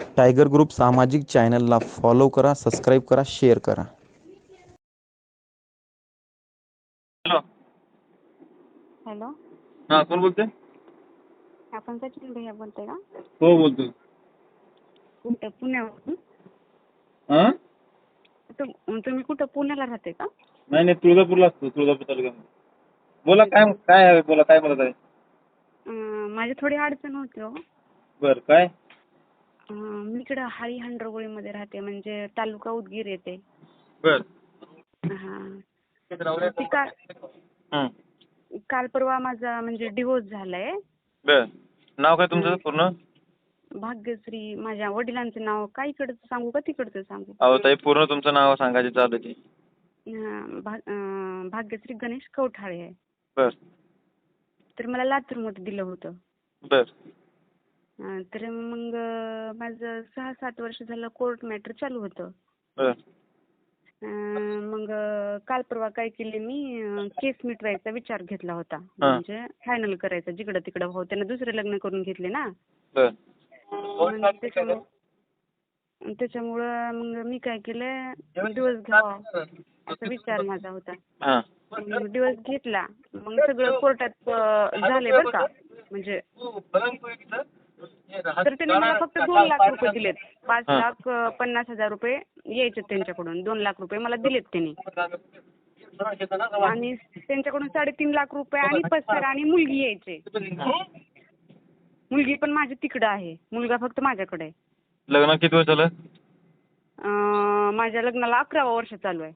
Tiger group सामाजिक चॅनलला follow करा सबस्क्राईब करा शेअर करा. हॅलो. हॅलो. हां कोण बोलते आपण सचिन भैया बोलतोय का? हो बोलतो. कुठं पुण्यावरून? हां? तुम- तुम्ही कुठं पुण्याला राहते का? नाही नाही तुळजापूरला असतो तुळजापूर तालुक्यामध्ये. बोला काय काय आहे? बोला काय बोलत आहे? अं, माझी थोडी अडचण होती हो. बरं काय? मी इकडं हाळी हंड्रगोळीमध्ये राहते म्हणजे तालुका उदगीर येते. बरं. हां. ती काल हं. काल परवा माझा म्हणजे डिवोर्स झालाय. बरं. नाव काय तुमचं पूर्ण? भाग्यश्री माझ्या वडिलांचं नाव काय इकडचं सांगू का तिकडचं सांगू? अहो ताई पूर्ण तुमचं नाव सांगायचे चालू ती. हां, भा अं, भाग्यश्री गणेश कवठाळे आहे. बरं. तर मला लातूरमध्ये दिलं होतं. बरं. तर मग माझं सहा सात वर्ष झालं कोर्ट मॅटर चालू होतं. मग काल परवा काय केले मी केस मिटवायचा विचार घेतला होता. म्हणजे फायनल करायचा जिकडं तिकडं हो त्यानं दुसरे लग्न करून घेतले ना. त्याच्यामुळं त्याच्यामुळं मग मी काय केलं दिवस घ्यावा असा विचार माझा होता. हां. मग दिवस घेतला. मग सगळं कोर्टात अं, झाले बरं का? म्हणजे तर त्यांनी मला फक्त दोन लाख रुपये दिलेत. पाच. लाख पन्नास हजार रुपये यायचे त्यांच्याकडून दोन लाख रुपये मला दिलेत त्यांनी. आणि त्यांच्याकडून साडेतीन लाख रुपये आणि पस्तर आणि मुलगी यायचे. मुलगी पण माझी तिकडं आहे. मुलगा फक्त माझ्याकडे आहे. लग्न किती वर्ष झालं? अं, माझ्या लग्नाला अकरावं वर्ष चालू आहे.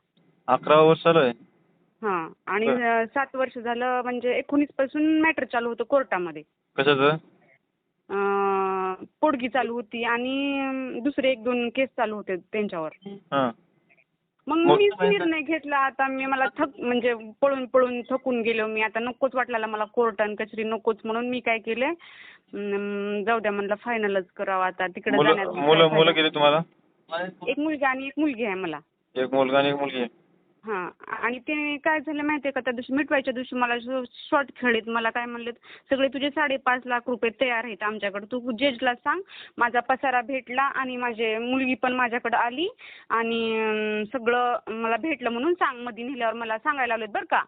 अकरा वर्ष चालू आहे? हा. आणि सात वर्ष झालं म्हणजे एकोणीसपासून मॅटर चालू होतं कोर्टामध्ये. कशाचं? पोडगी चालू होती आणि दुसरे एक दोन केस चालू होते त्यांच्यावर. हां. मग मग- मीच निर्णय घेतला. आता मी मला थक म्हणजे पळून पळून थकून गेलो मी. आता नकोच वाटला मला कोर्ट आणि कचेरी नकोच म्हणून मी काय केले? अं, जाऊ द्या म्हणलं फायनलच करावं आता. तिकडे मुलं जाण्यात मुलं मुलं फायदा. किती तुम्हाला? एक मुलगा आणि एक मुलगी आहे मला. एक मुलगा आणि एक मुलगी. आहे हा. आणि ते काय झालं माहितीये का? त्या दिवशी मिटवायच्या दिवशी मला शॉर्ट खेळलेत मला काय म्हणले सगळे तुझे साडेपाच लाख रुपये तयार आहेत आमच्याकडे. तू जजला सांग माझा पसारा भेटला आणि माझे मुलगी पण माझ्याकडे आली आणि सगळं मला भेटलं म्हणून सांगमध्ये नेल्यावर मला सांगायला लावलेत बरं का.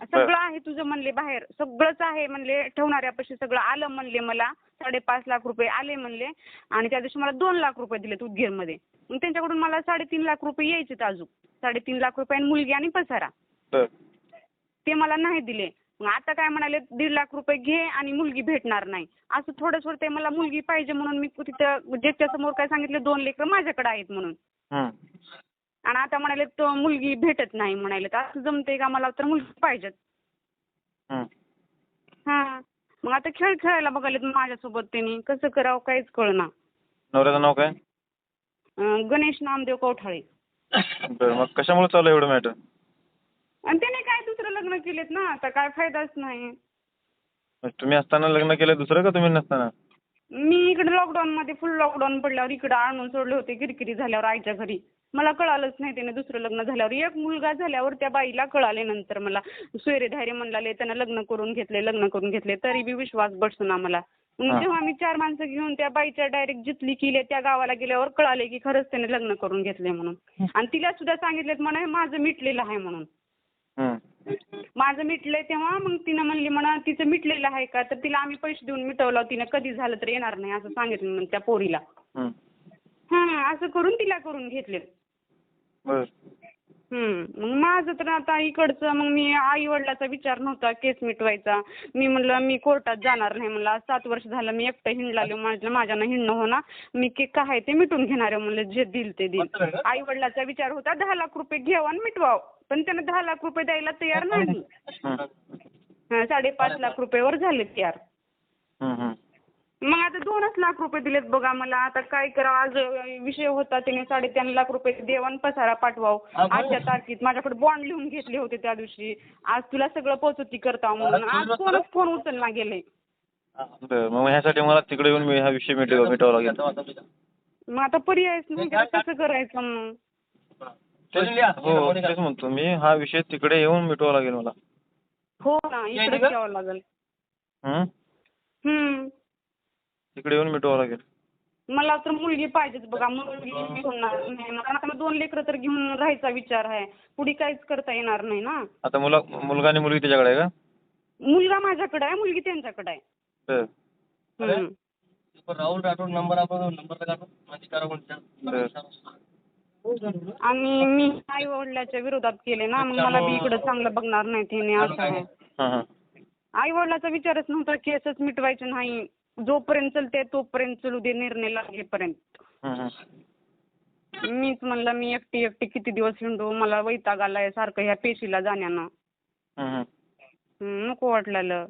सगळं आहे तुझं म्हणले बाहेर. सगळंच आहे म्हणले ठेवणाऱ्यापाशी सगळं आलं म्हणले मला. साडेपाच लाख रुपये आले म्हणले आणि त्या दिवशी मला दोन लाख रुपये दिलेत उदगीरमध्ये. मग त्यांच्याकडून मला साडेतीन लाख रुपये यायचेत अजून. साडेतीन लाख रुपये आणि मुलगी आणि पसारा. बरं. ते मला नाही दिले. मग आता काय म्हणाले दीड लाख रुपये घे आणि मुलगी भेटणार नाही. असं थोडं थोडं ते मला मुलगी पाहिजे म्हणून मी तिथं ज्याच्या समोर काय सांगितलं दोन लेकरं माझ्याकडे आहेत म्हणून. हं. आणि आता म्हणाले तो मुलगी भेटत नाही म्हणाले. तर असं जमते का मला? तर मुलगी पाहिजेत. हं. हा. मग आता खेळ खेळायला बघायलेत माझ्यासोबत त्यांनी. कसं करावं काहीच कळना. नवऱ्याचं नाव काय? अं, गणेश नामदेव कवठाळे बरं मग कशामुळे चालू आहे एवढं मॅटर आणि त्याने काय दुसरं लग्न केलेत ना? आता काय फायदाच नाही. तुम्ही असताना लग्न केलं दुसरं का तुम्ही नसताना? मी इकडे लॉकडाऊन मध्ये फुल लॉकडाऊन पडल्यावर इकडे आणून सोडले होते किरकिरी झाल्यावर आईच्या घरी. मला कळालंच नाही त्याने दुसरं लग्न झाल्यावर. एक मुलगा झाल्यावर त्या बाईला कळाले नंतर मला. सोयरे धायरे म्हणलाले त्यानं लग्न करून घेतले लग्न करून घेतले तरी बी विश्वास बसना मला मग. जेव्हा मी चार माणसं घेऊन त्या बाईच्या डायरेक्ट जितली केली त्या गावाला गेल्यावर कळाले की खरंच त्याने लग्न करून घेतले म्हणून. आणि तिला सुद्धा सांगितलेत म्हणा माझं मिटलेलं आहे म्हणून. हं. माझं मिटलंय तेव्हा मग तिनं म्हणली म्हणा तिचं मिटलेलं आहे का? तर तिला आम्ही पैसे देऊन मिटवलं. तिनं कधी झालं तर येणार नाही असं सांगितलं म्हणून त्या पोरीला. हं. असं करून तिला करून घेतले मग माझं तर आता इकडचं मग मी आई वडिलाचा विचार नव्हता केस मिटवायचा. मी म्हणलं मी कोर्टात जाणार नाही म्हणलं. सात वर्ष झालं मी एकटं हिंडलाले माझ्या माझ्यानं हिंडणं होणार मी के काय आहे ते मिटून घेणार आहे म्हणलं जे दिल ते दिल. आई वडिलाचा विचार होता दहा लाख रुपये घ्यावं आणि मिटवावं. पण त्यानं दहा लाख रुपये द्यायला तयार नाही. साडेपाच लाख रुपयेवर झाले तयार. मग आता दोनच लाख रुपये दिलेत बघा मला. आता काय करावं? आज विषय होता त्याने साडेतीन लाख रुपये देवान पसारा पाठवाव आजच्या तारखेत. माझ्याकडे बॉन्ड लिहून घेतले होते त्या दिवशी. आज तुला सगळं पोचती करता म्हणून. आज कोणच फोन उचलला गेले बरं. मग ह्यासाठी मला तिकडे येऊन मी हा विषय मिटव मिटवावा लागेल. मग आता पर्यायच नाही. त्याला कसं करायचं मग? तेच- हो तेच म्हणतो मी. हा विषय तिकडे येऊन मिटवावा लागेल मला. हो ना इकडेच यावं लागेल. हं? हम्म. तिकडे येऊन मिटवावं लागेल. मला तर मुलगी पाहिजेच बघा मुलगी मी होणार नाही. ना. कारण आता मला दोन लेकरं तर घेऊन राहायचा विचार आहे. पुढे काहीच करता येणार नाही ना. आता मुला मुलगा आणि मुलगी त्याच्याकडे आहे का? मुलगा माझ्याकडे आहे मुलगी त्यांच्याकडे आहे. बर. हम्म. राहुल राठोड नंबर आपण नंबर माझी आणि मी आई वडिलाच्या विरोधात केले ना मग मला बी इकडं चांगलं बघणार नाही त्याने असं आहे. हां हां. आई वडिलाचा विचारच नव्हता केसच मिटवायचे नाही. जोपर्यंत चलते तोपर्यंत चलू दे निर्णय लागेपर्यंत. हं, हं. मीच म्हणलं मी एकटी एकटी किती दिवस हिंडू? मला वैताग आलाय सारखं ह्या पेशीला जाण्यानं. हं, हं. हं, नको वाटलेलं.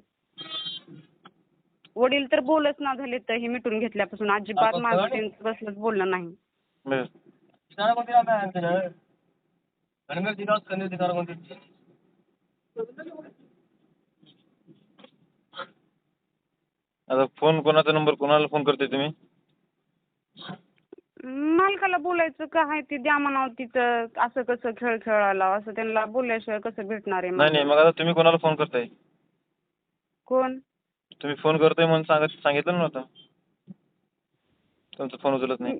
वडील तर बोलच ना झाले तर हे मिटून घेतल्यापासून अजिबात माझं त्यांचं बसलंच बोलणं नाही. बर. आता फोन कोणाचा नंबर कोणाला फोन करते तुम्ही? मालकाला बोलायचं का आहे ते द्या म्हणावं तिचं असं कसं खेळ खेळायला असं त्यांना बोलल्याशिवाय कसं भेटणार आहे नाही नाही? मग आता तुम्ही कोणाला फोन करताय? कोण? तुम्ही फोन करताय म्हणून सांगत सांगितलं नव्हतं तुमचा फोन उचलत नाही.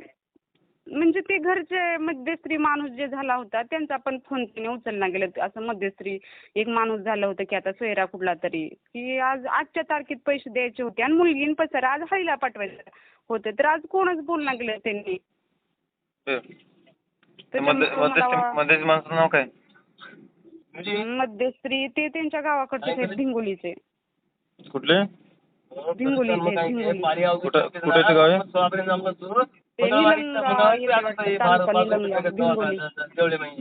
म्हणजे ते घरचे मध्यस्त्री माणूस जे झाला होता त्यांचा पण फोन तिने उचलला गेला असं मध्यस्त्री एक माणूस झालं होतं की आता सोयरा कुठला तरी की आज आजच्या तारखेत पैसे द्यायचे होते आणि मुलगी पसर आज हळीला पाठवायचं होतं तर आज कोणच बोलणं गेलं त्यांनी बर. त्याच्यामुळे मध्य मध्यस्थी मला- मध्यस्थी माणसाचं नाव काय मध्यस्त्री ते त्यांच्या गावाकडचे आहेत भिंगोलीचे कुठले भिंगोलीचे कुठं गाव आहे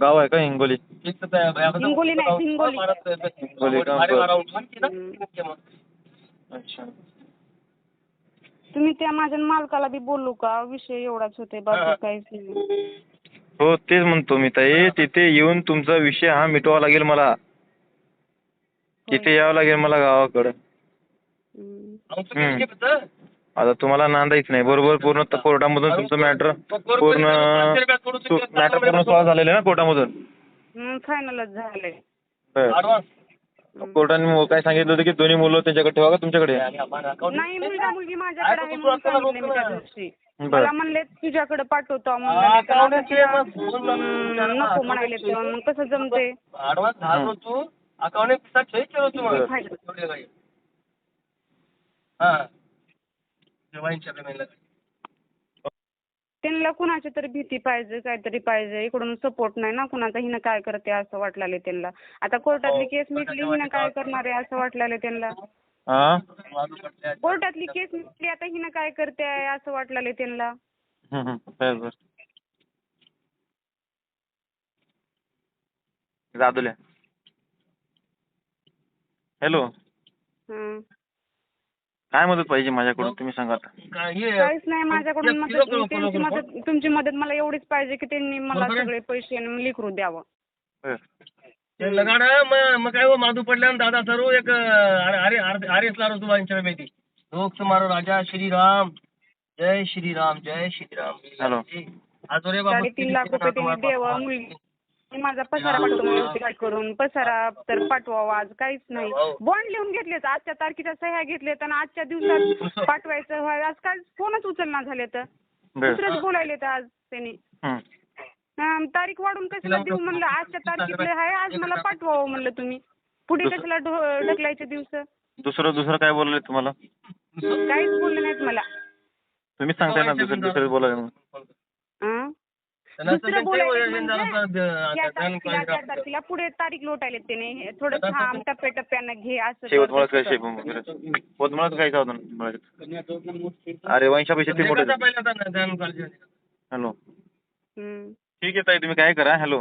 गाव आहे का हिंगोली? हिंगोली नाही, हिंगोली. हिंगोली. का? हम्म. अच्छा. तुम्ही त्या माझ्या मालकाला बी बोलू का? विषय एवढाच होते बाकी काहीच नाही. हो तेच म्हणतो मी ताई. तिथे येऊन तुमचा विषय हा मिटवावा लागेल मला. तिथे यावं लागेल मला गावाकडं. हम्म. आता तुम्हाला नांदायच नाही. बरोबर पूर्ण त- कोर्टामधून तुमचं मॅटर पूर्ण मॅटर पूर्ण सॉल्व झालेलं आहे ना कोर्टामधून? हम्म, फायनलच झालंय बरं. कोर्टाने काय सांगितलं होतं की दोन्ही मुलं त्यांच्याकडे ठेवा का तुमच्याकडे? नाही मुलगा मुलगी माझ्याकडे आहे म्हणून सांगितलं मी त्या दिवशी. बरं. मला म्हणले तुझ्याकडे पाठवतो. म्हणलं तर आता तिला, हम्म, नको म्हणाले तुला मग कसं जमते. हा. त्यांना कुणाची तरी भीती पाहिजे काहीतरी पाहिजे. इकडून सपोर्ट नाही ना कुणाचा. हिनं काय करते असं वाटलेलं त्यांना. आता कोर्टातली केस मिटली हिनं काय करणार आहे असं वाटलेलं त्यांना. हा? कोर्टातली केस मिटली आता हिनं काय करते आहे असं वाटलेलं त्यांना. जादूल्या हॅलो हं. काय मदत पाहिजे माझ्याकडून? तुम्ही सांगा आता. हे काहीच नाही माझ्याकडून मदत तुमची मदत तुमची मदत मला एवढीच पाहिजे की त्यांनी मला. सगळे पैसे लिखरू द्यावं. लगाड मग मग काय हो माधू पडल्या आणि दादा सरू एक अरे अरे लारो तू वांच्या माहिती लोक तुम्हारो राजा श्रीराम जय श्रीराम जय श्रीराम. हॅलो. साडेतीन लाख रुपये त्यांनी द्यावं मुलगी मी माझा पसारा पाठवतो व्यवस्थित काय करून पसारा तर पाठवावा आज काहीच नाही. बॉन्ड लिहून घेतलेत आजच्या तारखेच्या सह्या घेतल्यात आणि आजच्या दिवसात पाठवायचं व्हाय आज काय फोनच उचलना झाले तर बरं. दुसरंच बोलायले तर आज त्यांनी. अं, तारीख वाढून कशाला देऊ म्हणलं आजच्या तारखेतले आहे आज मला पाठवावं म्हणलं तुम्ही. पुढे कशाला ढो- ढकलायचे दिवस? दुसरं दुसरं काय बोलले तुम्हाला? काहीच बोलले नाहीत मला. तुम्ही सांगताय ना दुसरं दुसरं बोला म्हणून. अं? दुसरं बोलायचं म्हणजे या आता तारखेला त्या तारखेला पुढे तारीख लोटायले त्याने थोडं थांब टप्प्याटप्प्यानं घे असं मला काय शेप काय? का होतं अरे ते मोठे घ्या. हॅलो. हम्म. ठीक आहे ताई तुम्ही काय करा? हॅलो.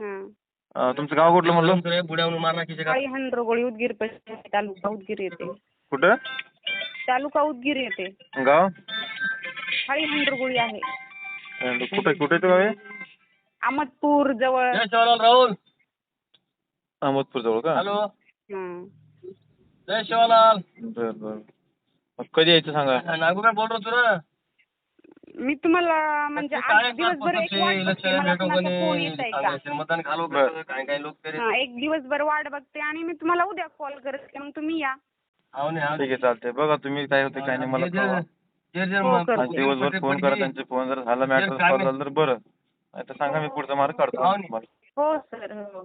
हं. अं, तुमचं गाव कुठलं म्हणलं? बुड्यावरून की. काही हंड्रोगोळी उदगीर पश्चिम तालुका उदगीर येते. कुठं? तालुका उदगीर येते. गाव? हाळी हंड्रोगोळी आहे. कुठं कुठे गाव अहमदपूर जवळ. राहुल. अहमदपूर जवळ का? हॅलो. हं. जय शिवलाल. बर बर. मग कधी यायचं सांगा? नागू काय बोल तू रे मी तुम्हाला म्हणजे आज दिवसभर एक वाट बघते मला कुणाचा फोन येत आहे? का हा, एक दिवसभर वाट बघते आणि मी तुम्हाला उद्या कॉल करते. मग तुम्ही या. ठीक आहे चालतंय. बघा तुम्ही काय होते काय नाही. मला जे-. जे- हो, मग करते. आज दिवसभर फोन करा त्यांचे फोन जर झाला मॅटर सॉल्व्ह झालं तर बरं नाही तर सांगा मी पुढचा मार्ग काढतो हो. तुम्हाला हो सर हो